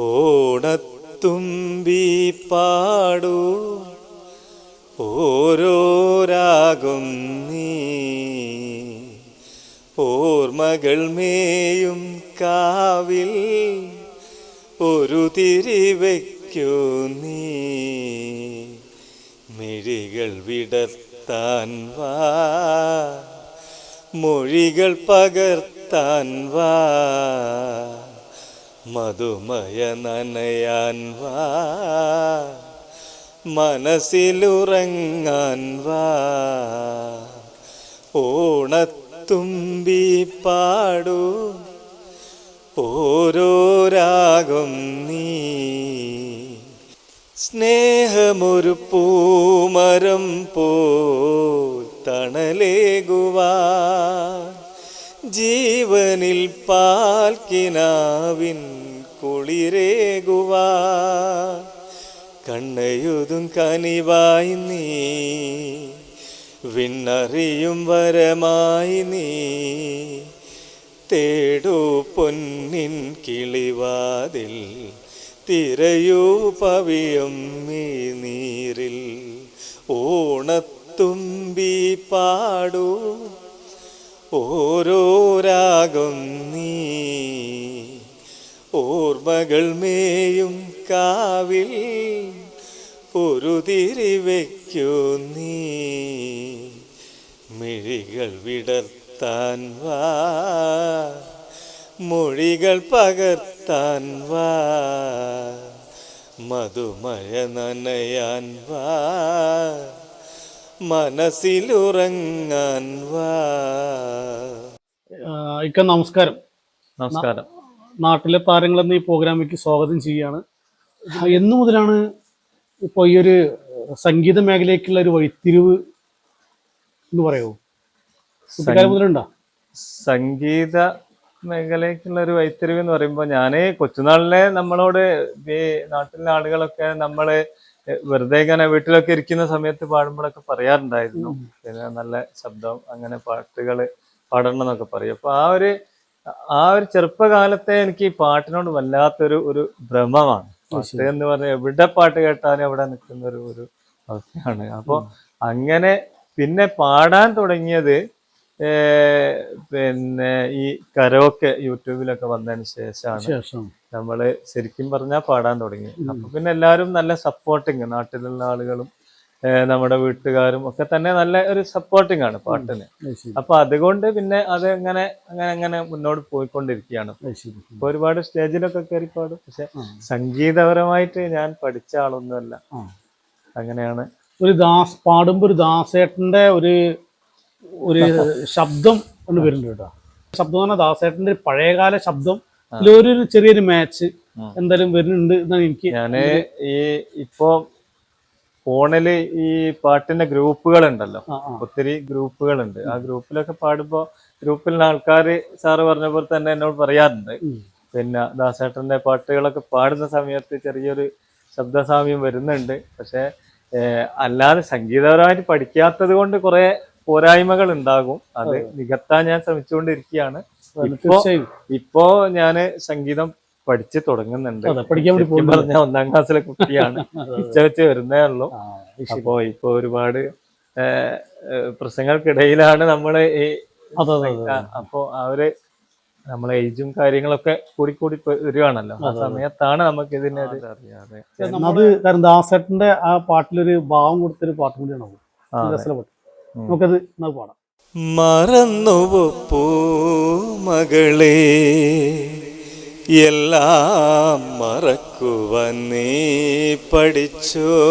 ഓണത്തുമ്പി പാടൂ. ഓരോ രാഗം നീ. ഓർമ്മകൾ മേയും കാവിൽ. ഒരു തിരിവയ്ക്കൂ നീ. മിഴികൾ വിടർത്താൻ വാ. മൊഴികൾ പകർത്താൻ വാ. മധുമയ നനയാൻ വാ. മനസ്സിലുറങ്ങാൻ വാ. ഓണത്തുമ്പി പാടു. ഓരോ രാഗം നീ. സ്നേഹമൊരു പൂമരം പോ തണലേകുവാ ജീവനിൽ പാൽക്കിനാവിൻ കുളിരേകുവാ. കണ്ണയുതും കനിവായി നീ വിണ്ണറിയും വരമായി നീ. തേടൂ പൊന്നിൻ കിളിവാതിൽ തിരയൂ പവിയം ഈ നീരിൽ. ഓണത്തുമ്പി പാടൂ ഓരോ രാഗം നീ. ഓർമ്മകൾ മേയും കാവിൽ ഒരു തിരിവയ്ക്കൂ നീ. മിഴികൾ വിടർത്താൻ വാ. മൊഴികൾ പകർത്താൻ വാ. മധുമയ നനയാൻ വാ. മനസ്സിലുറങ്ങാൻ വാ. ഇക്ക നമസ്കാരം. നമസ്കാരം. നാട്ടിലെ താരങ്ങൾ എന്ന ഈ പ്രോഗ്രാമിലേക്ക് സ്വാഗതം ചെയ്യുകയാണ്. എന്നു മുതലാണ് ഇപ്പോൾ ഈ ഒരു സംഗീത മേഖലയ്ക്കുള്ള ഒരു വഴിത്തിരിവ് എന്ന് പറയുമോ കുട്ടിക്കാലം മുതലുണ്ടോ? സംഗീത മേഖലയ്ക്കുള്ള ഒരു വൈത്തിരിവ് എന്ന് പറയുമ്പോൾ ഞാൻ കൊച്ചുനാളിലെ നമ്മളോട് ഈ നാട്ടിലെ ആളുകളൊക്കെ നമ്മൾ വെറുതെ ഇങ്ങനെ വീട്ടിലൊക്കെ ഇരിക്കുന്ന സമയത്ത് പാടുമ്പോഴൊക്കെ പറയാറുണ്ടായിരുന്നു. പിന്നെ നല്ല ശബ്ദം അങ്ങനെ പാട്ടുകൾ പാടണം എന്നൊക്കെ പറയും. അപ്പൊ ആ ഒരു ആ ഒരു ചെറുപ്പകാലത്തെ എനിക്ക് ഈ പാട്ടിനോട് വല്ലാത്തൊരു ഒരു ഭ്രമമാണ്. പാട്ട് എന്ന് പറഞ്ഞാൽ എവിടെ പാട്ട് കേട്ടാലും അവിടെ നിൽക്കുന്ന ഒരു ഒരു അവസ്ഥയാണ്. അപ്പൊ അങ്ങനെ പിന്നെ പാടാൻ തുടങ്ങിയത് പിന്നെ ഈ കരോക്കെ യൂട്യൂബിലൊക്കെ വന്നതിന് ശേഷമാണ്. ശേഷം നമ്മൾ ശരിക്കും പറഞ്ഞാൽ പാടാൻ തുടങ്ങി. അപ്പൊ പിന്നെ എല്ലാവരും നല്ല സപ്പോർട്ടിങ് നാട്ടിലുള്ള ആളുകളും നമ്മുടെ വീട്ടുകാരും ഒക്കെ തന്നെ നല്ല ഒരു സപ്പോർട്ടിങ് ആണ് പാട്ടിന്. അപ്പൊ അതുകൊണ്ട് പിന്നെ അത് അങ്ങനെ അങ്ങനെ അങ്ങനെ മുന്നോട്ട് പോയിക്കൊണ്ടിരിക്കുകയാണ്. ഇപ്പൊ ഒരുപാട് സ്റ്റേജിലൊക്കെ കയറി പാടും പക്ഷെ. സംഗീതപരമായിട്ട് ഞാൻ പഠിച്ച ആളൊന്നുമല്ല. അങ്ങനെയാണ്. ഒരു ദാസ് പാടുമ്പോൾ ഒരു ദാസേട്ടന്റെ ഒരു ഒരു ശബ്ദം ഒന്ന് വരുന്നുണ്ട് കേട്ടോ. ശബ്ദം എന്ന് പറഞ്ഞാൽ ദാസേട്ടന്റെ ഒരു പഴയകാല ശബ്ദം. ഇതിലൊരു ചെറിയൊരു മാച്ച് എന്തായാലും വരുന്നുണ്ട് എന്നാണ് എനിക്ക് ഞാൻ ഈ ഇപ്പോ ഫോണിൽ ഈ പാട്ടിന്റെ ഗ്രൂപ്പുകൾ ഉണ്ടല്ലോ ഒത്തിരി ഗ്രൂപ്പുകൾ ഒത്തിരി ഗ്രൂപ്പുകളുണ്ട്. ആ ഗ്രൂപ്പിലൊക്കെ പാടുമ്പോ ഗ്രൂപ്പിലുള്ള ആൾക്കാർ സാറ് പറഞ്ഞ പോലെ തന്നെ എന്നോട് പറയാറുണ്ട്. പിന്നെ ദാസേട്ടന്റെ പാട്ടുകളൊക്കെ പാടുന്ന സമയത്ത് ചെറിയൊരു ശബ്ദസാമ്യം വരുന്നുണ്ട്. പക്ഷെ അല്ലാതെ സംഗീതപരമായിട്ട് പഠിക്കാത്തത് കൊണ്ട് കുറെ പോരായ്മകൾ ഉണ്ടാകും. അത്. നികത്താൻ ഞാൻ ശ്രമിച്ചുകൊണ്ടിരിക്കുകയാണ്. ഇപ്പോ ഇപ്പോ ഞാൻ സംഗീതം പഠിച്ച് തുടങ്ങുന്നുണ്ട്. പറഞ്ഞ ഒന്നാം ക്ലാസ്സിലെ കുട്ടിയാണ്. ഉച്ച വെച്ച് വരുന്നേ ഉള്ളൂ. അപ്പൊ ഇപ്പൊ ഒരുപാട് പ്രശ്നങ്ങൾക്കിടയിലാണ് നമ്മൾ ഈ അപ്പോ അവർ നമ്മളെ ഏജും കാര്യങ്ങളൊക്കെ കൂടി കൂടി വരികയാണല്ലോ വരുവാണല്ലോ. ആ സമയത്താണ് നമുക്ക് ഇതിനെ അറിയാതെ അത്. കാരണം ദാസേട്ടന്റെ ആ പാട്ടിലൊരു ഭാവം കൊടുത്തൊരു പാട്ടും കൂടിയാണ് നമുക്കത് പാടാം. മറന്നുവോ മകളെ എല്ലാം മറക്കുവാൻ നീ പഠിച്ചോ?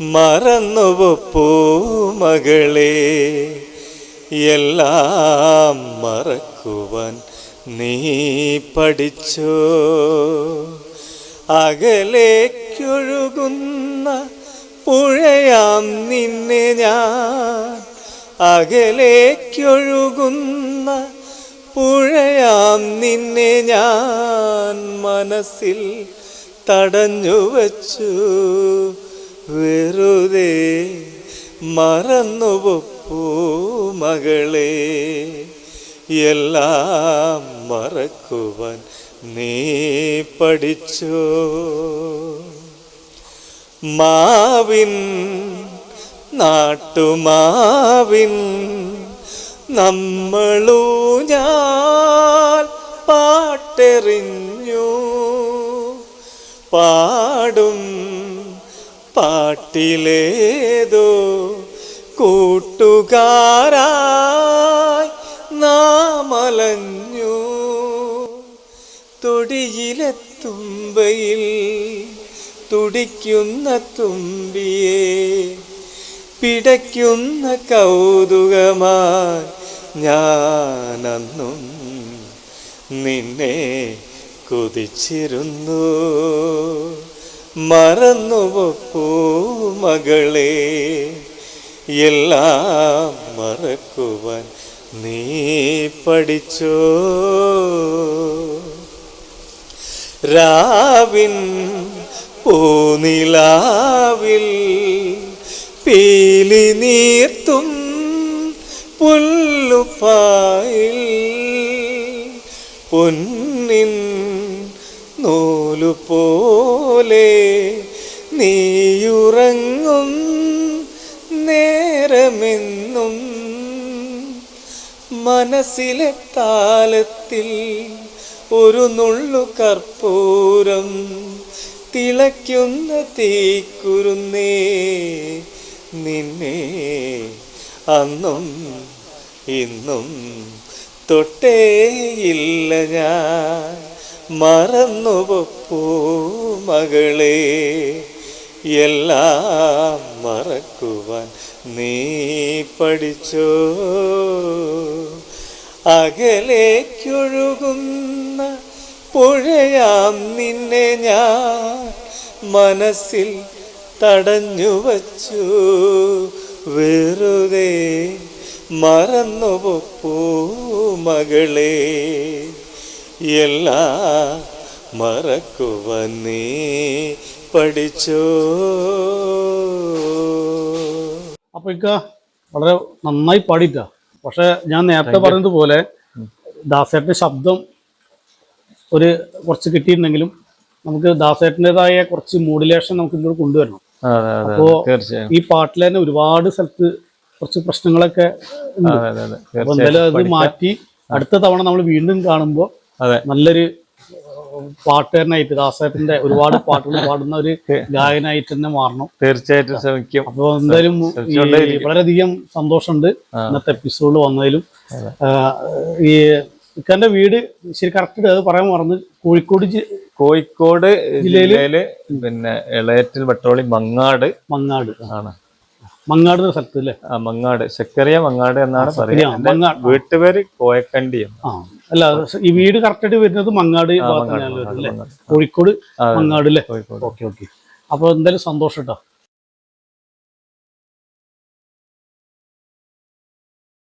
മറന്നുവപ്പോ മകളെ എല്ലാം മറക്കുവാൻ നീ പഠിച്ചോ? അകലേക്കൊഴുകുന്ന പുഴയാം നിന്നെ ഞാൻ. അകലേക്കൊഴുകുന്ന പുഴയാം നിന്നെ ഞാൻ. മനസ്സിൽ തടഞ്ഞു വച്ചു. വെറുതെ മറന്നുവപ്പൂ മകളെ. എല്ലാം മറക്കുവാൻ നീ പഠിച്ചോ. മാവിൻ നാട്ടുമാവിൻ നമ്മളൂ ഞാൻ പാട്ടെറിഞ്ഞു. പാടും പാട്ടിലേതോ കൂട്ടുകാരായി നാമലഞ്ഞു. തൊടിയിലെ തുമ്പയിൽ തുടിക്കുന്ന തുമ്പിയെ പിടയ്ക്കുന്ന കൗതുകമായി ഞാനന്നും നിന്നെ കുതിച്ചിരുന്നു. മറന്നുവപ്പൂ മകളെ എല്ലാം മറക്കുവാൻ നീ പഠിച്ചോ? രാവിൻ പൂനിലാവിൽ പീലി നീർത്തും പുല്ലുപ്പായിൽ പൊന്നിൻ നൂലുപോലെ നീയുറങ്ങും നേരമെന്നും മനസ്സിലെ താലത്തിൽ ഒരു നുള്ളു കർപ്പൂരം തിളയ്ക്കുന്ന തീക്കുരുന്നേ നിന്നെ അന്നും ഇന്നും തൊട്ടേയില്ല ഞാൻ. മറന്നുപോ മകളെ. എല്ലാം മറക്കുവാൻ നീ പഠിച്ചോ. അകലേക്കൊഴുകുന്ന പുഴയാം നിന്നെ ഞാൻ. മനസ്സിൽ തടഞ്ഞു വച്ചു. വെറുതെ മറന്നുപോ മകളെ. എല്ലാ മറക്കുവന്നേ നീ പഠിച്ചോ. അപ്പൊ ഇക്ക വളരെ നന്നായി പാടിയിട്ടാ. പക്ഷെ ഞാൻ നേരത്തെ പറഞ്ഞതുപോലെ ദാസേട്ടന്റെ ശബ്ദം ഒരു കുറച്ച് കിട്ടിയിട്ടുണ്ടെങ്കിലും നമുക്ക് ദാസേട്ടന്റെതായ കുറച്ച് മോഡുലേഷൻ നമുക്ക് ഇതിലൂടെ കൊണ്ടുവരണം. അപ്പോ ഈ പാട്ടിൽ തന്നെ ഒരുപാട് സ്ഥലത്ത് കുറച്ച് പ്രശ്നങ്ങളൊക്കെ അപ്പൊ എന്തായാലും അത് മാറ്റി അടുത്ത തവണ നമ്മൾ വീണ്ടും കാണുമ്പോൾ അതെ. നല്ലൊരു പാട്ടുകാരനായിട്ട് ദാസേട്ടന്റെ ഒരുപാട് പാട്ടുകൾ പാടുന്ന ഒരു ഗായകനായിട്ട് തന്നെ മാറണം. തീർച്ചയായിട്ടും ശ്രമിക്കും. അപ്പോൾ എന്തായാലും. വളരെയധികം സന്തോഷമുണ്ട് ഇന്നത്തെ എപ്പിസോഡ് വന്നതിലും. ഈ ഇക്കന്റെ വീട് ശരി കറക്റ്റ് അത് പറയാൻ മറന്നു. കോഴിക്കോട് കോഴിക്കോട് ജില്ലയിൽ പിന്നെ ഇളയറ്റിൽ വട്ടോളി മങ്ങാട് മങ്ങാട്. ആണ്. മങ്ങാട് എന്ന സ്ഥലത്ത് അല്ലേ? ആ മങ്ങാട്. ശക്കറിയ മങ്ങാട് എന്നാണ് പറയുന്നത്. വീട്ടുപേര് കോയക്കണ്ടി അല്ല ഈ വീട് കറക്റ്റ് ആയിട്ട് വരുന്നത് മങ്ങാട്. കോഴിക്കോട് മങ്ങാട് അല്ലേ? കോഴിക്കോട്. Okay okay. അപ്പൊ എന്തായാലും സന്തോഷം കേട്ടോ